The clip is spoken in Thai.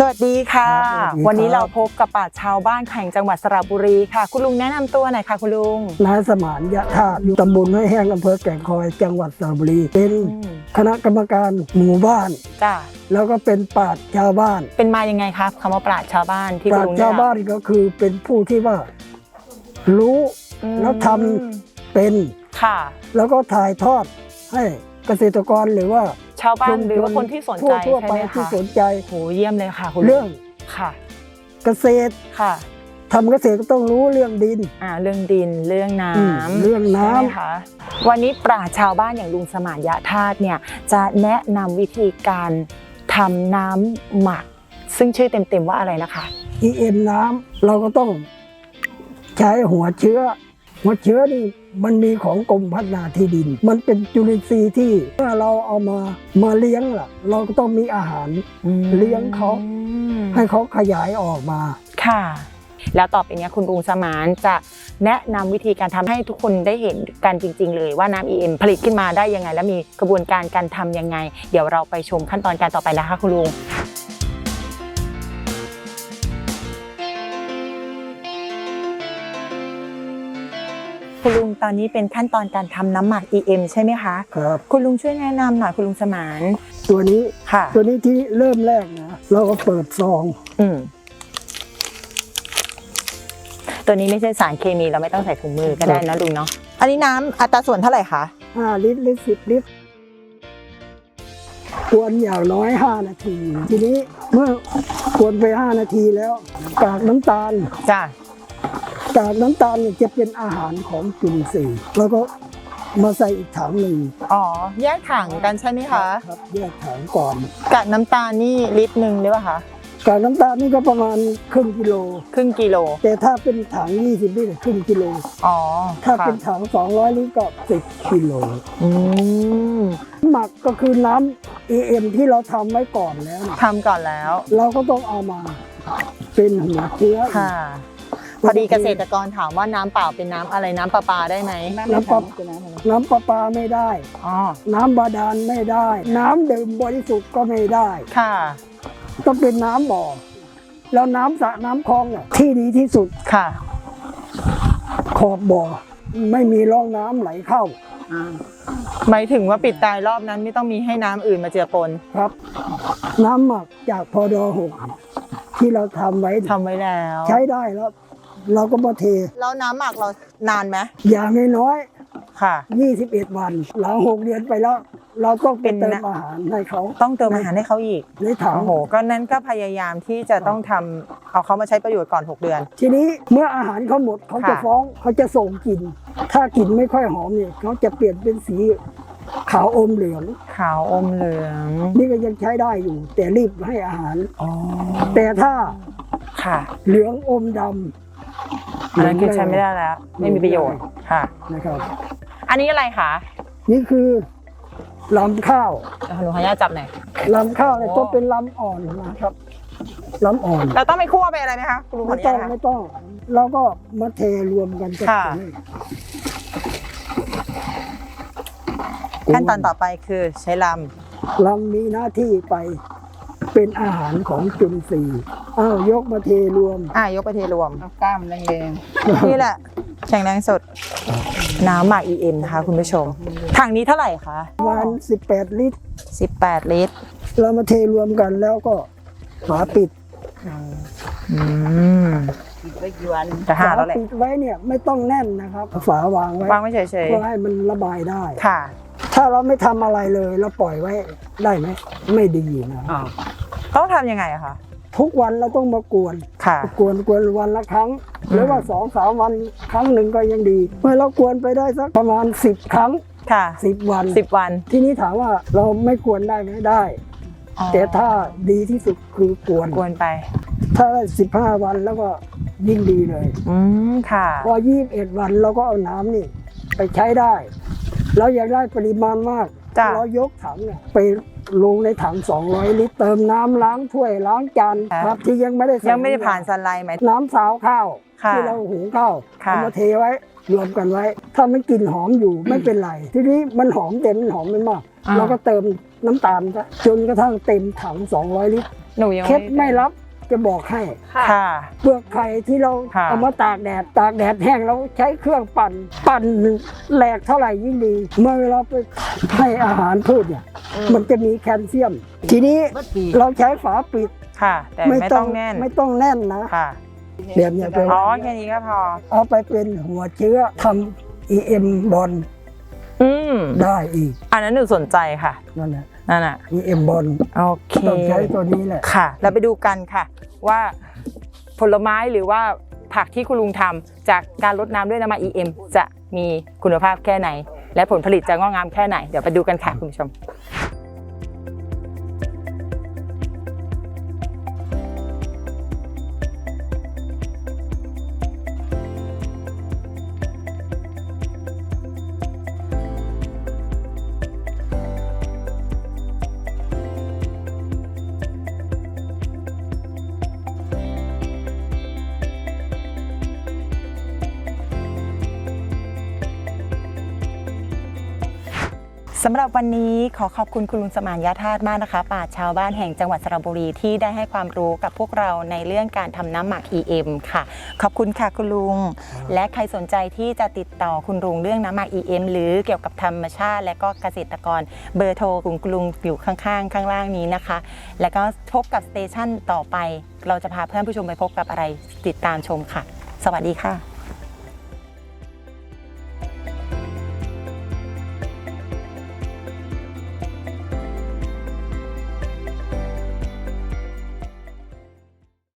สวัสดีค่ะ ครับสวัสดีครับ วันนี้เราพบกับป่าชชาวบ้านแข่งจังหวัดสระบุรีค่ะ คุณลุงแนะนำตัวหน่อยค่ะคุณลุงนายสมานยะธาตุอยู่ตำบลห้วยแห้งอำเภอแก่งคอย จังหวัดสระบุรี เป็นอืมคณะกรรมการหมู่บ้าน จ้าแล้วก็เป็นปราชญ์ชาวบ้าน เป็นมายังไงครับคำว่าปราชญ์ชาวบ้านที่ปคุณราชลุงญ์ชาวบ้านก็คือเป็นผู้ที่ว่า รู้ อืมแล้วทเป็น ค่ะ แล้วก็ถ่ายทอดให้เกษตรกรหรือว่า ชาวบ้านชุมชหรือว่าคนที่สนใจทั่วใช่ๆไปไหมที่คะสนใจโหเยี่ยมเลยค่ะคุณลุเรื่องค่ะ เกษตรค่ะทำเกษตรก็ต้องรู้เรื่องดินอ่าเรื่องดินเรื่องน้อืมำเรื่องน้ำใช่ไหมคะวันนี้ปราชญ์ชาวบ้านอย่างลุงสมานยะธาตุเนี่ยจะแนะนำวิธีการทำน้ำหมัก ซึ่งชื่อเต็มๆว่าอะไรนะคะ EM น้ำเราก็ต้องใช้หัวเชื้อ หัวเชื้อนี่มันมีของกรมพัฒนาที่ดิน มันเป็นจุลินทรีย์ที่เมื่อเราเอามามาเลี้ยงล่ะ เราก็ต้องมีอาหารเลี้ยงเขาให้เขาขยายออกมา ค่ะ แล้วต่อไปเนี้ยคุณลุงสมานจะแนะนำวิธีการทำให้ทุกคนได้เห็นกันจริง ๆ เลยว่าน้ำ EM ผลิตขึ้นมาได้ยังไง และมีกระบวนการการทำยังไง เดี๋ยวเราไปชมขั้นตอนการต่อไปแล้วค่ะคุณลุง คุณลุงตอนนี้เป็นขั้นตอนการทำน้ำหมัก EM ใช่ไหมคะครับ คุณลุงช่วยแนะนำหน่อยคุณลุงสมานตัวนี้ค่ะ ตัวนี้ที่เริ่มแรกนะเราก็เปิดซอง อืมตัวนี้ไม่ใช่สารเคมีเราไม่ต้องใส่ถุงมือก็ได้นะลุงเนาะอันนี้น้ำอัตราส่วนเท่าไหร่คะ5ลิตรหรือ10ลิตรกวนอย่างน้อย5นาที ทีนี้เมื่อกวนไป5นาทีแล้ว กากน้ำตาลจ้ะ กากน้ำตาลเนี่ยจะเป็นอาหารของจุลินทรีย์แล้วก็มาใส่อีกถังหนึ่งอ๋อ แยกถังกันใช่ไหมคะ ครับแยกถังก่อนกากน้ำตาลนี่ลิตรหนึ่งหรือเปล่าคะกากน้ำตาลนี่ก็ประมาณครึ่งกิโล ครึ่งกิโล แต่ถ้าเป็นถัง 20ลิตรครึ่งกิโล อ๋อ ถ้าค่ะเป็นถัง 200ลิตรก็ 10กิโลอืมหมักก็คือน้ำ EM ที่เราทำไว้ก่อนแล้วนะทำก่อนแล้ว เราก็ต้องเอามา เป็นหัวเชื้อค่ะ พอดีเกษตรกรถามว่าน้ำเปล่าเป็นน้ำอะไรน้ำประปาได้ไหมน้ำปลาน้ำประปาไม่ได้ อ๋อน้ำบาดาลไม่ได้ น้ำดื่มบริสุทธิ์ก็ไม่ได้ ค่ะต้องเป็นน้ำบ่อ แล้วน้ำสระน้ำคลองเนี่ยที่ดีที่สุดค่ะ ขอบบ่อ ไม่มีร่องน้ำไหลเข้าหมายถึงว่าปิดตายรอบนั้นไม่ต้องมีให้น้ำอื่นมาเจือปนครับ น้ำหมักจากพอดอหกที่เราทำไว้ทำไว้แล้ว ใช้ได้แล้ว เราก็มาเท แล้วน้ำหมักเรานานไหมอย่างน้อยค่ะ ๆ21 วัน หลังหกเดือนไปแล้ว เราต้องไปเป็นเติมนะ อาหารให้เขาต้องเติมอาหารให้เขาอีกในถังโอ้โหก็นั้นก็พยายามที่จะต้องทำเอาเขามาใช้ประโยชน์ก่อน 6 เดือน ทีนี้เมื่ออาหารเขาหมดเขาจะค่ะ ฟ้องเขาจะส่งกลิ่น ถ้ากลิ่นไม่ค่อยหอมเนี่ยเขาจะเปลี่ยนเป็นสีขาวอมเหลือง ขาวอมเหลืองนี่ก็ยังใช้ได้อยู่ แต่รีบให้อาหาร อ๋อแต่ถ้าค่ะ เหลืองอมดำ อันนั้นคือใช้ไม่ได้แล้ว ไม่มีประโยชน์ค่ะนะครับ อันนี้อะไรคะนี่คือลำข้าวหนูขออนุญาตจับหน่อยลำข้าวเนี่ยโอ้ต้องเป็นลำอ่อนนะครับลำอ่อนเราต้องไปคั่วไปอะไรไหมคะคุณลุงขอไม่อนุต้ญาองตนะคะไม่ต้องเราก็มาเทรวมกันกับค่ะนี่ขั้นตอนต่อไปคือใช้ลลำมีหน้าที่ไปเป็นอาหารของจุลินทรีย์ อ้าวยกมาเทรวมำอะยกไปเทรวมกล้ามแรงนี่แหละ แข็งแรงสด น้ำหมัก EM นะคะคุณผู้ชม ถังนี้เท่าไหร่คะประมาณ18ลิตร 18 ลิตร เรามาเทรวมกันแล้วก็ฝาปิดอืมๆได้กี่วันจะห้าฝาแล้วแหละ ปิดไว้เนี่ยไม่ต้องแน่นนะครับฝาวางไว้วางไว้เฉยเพื่อให้มันระบายได้ ๆ ค่ะ ถ้าเราไม่ทำอะไรเลยเราปล่อยไว้ได้ไหมไม่ดีนะ ต้องทำยังไงอะคะ ทุกวันเราต้องมากวนค่ะ กวนกวนวันละครั้งอืมหรือว่าสองสามวันครั้งหนึ่งก็ยังดี เมื่อเรากวนไปได้สักประมาณสิบครั้งค่ะสิบวัน สิบวันทีนี้ถามว่าเราไม่กวนได้ไหมได้ อ๋อแต่ถ้าดีที่สุดคือกวน กวนไป ถ้าได้สิบห้าวันแล้วก็ยิ่งดีเลย อืมค่ะ พอยี่สิบเอ็ดวันเราก็เอาน้ำนี่ ไปใช้ได้ เราอยากได้ปริมาณมาก จ้ะ เรายกถังเนี่ยไป ลงในถัง 200 ลิตร เติมน้ำล้างถ้วยล้างจานค่ะ ครับที่ยังไม่ได้ใส่ยังไม่ได้ผ่านสไลด์ไหม น้ำสาวข้าวค่ะที่เราหุงข้าวค่ะ เอามาเทไว้รวมกันไว้ ถ้ามันกลิ่นหอมอยู่ไม่เป็นไร ทีนี้มันหอมแต่มันหอมไม่มาก อ่า เราก็เติมน้ำตาลซะจนกระทั่งเต็มถัง 200 ลิตรหนูยังเคล็ดไม่รับ จะบอกให้ ค่ะ เปลือกไข่ที่เราค่ะ เอามาตากแดด ตากแดดแห้งเราใช้เครื่องปั่น ปั่นแหลกเท่าไหร่ยิ่งดี เมื่อเราไปให้อาหารพืชเนี่ย มันจะมีแคลเซียม ทีนี้เราใช้ฝาปิดค่ะ แต่ไม่ต้องแน่น ไม่ต้องแน่นนะ ค่ะ แบบเนี้ยเป็นอ๋อ แค่นี้ก็พอ เอาไปเป็นหัวเชื้อทำ EM บอลอืม ได้อีก อันนั้นหนูสนใจค่ะ นั่นแหละ นั่นน่ะ EM บอลโอเคต้องใช้ตัวนี้แหละค่ะ เราไปดูกันค่ะ ว่าผลไม้หรือว่าผักที่คุณลุงทำจากการลดน้ำด้วยน้ำมัน EM จะมีคุณภาพแค่ไหน และผลผลิตจะงอกงามแค่ไหน เดี๋ยวไปดูกันค่ะคุณผู้ชมำหรับวันนี้ขอขอบคุณคุณลุงสมานยาธาตุมากนะคะป่าชชาวบ้านแห่งจังหวัดสระบุรีที่ได้ให้ความรู้กับพวกเราในเรื่องการทำน้ำหมัก EM ค่ะ ขอบคุณค่ะคุณลุง และใครสนใจที่จะติดต่อคุณลุงเรื่องน้ำหมัก EM หรือเกี่ยวกับธรรมชาติ และก็เกษตรกรเบอร์โทรของคุณลุงอยู่ข้างๆ ข้างล่างนี้นะคะ แล้วก็พบกับสเตชันต่อไป เราจะพาเพื่อนผู้ชมไปพบกับอะไรติดตามชมค่ะ สวัสดีค่ะ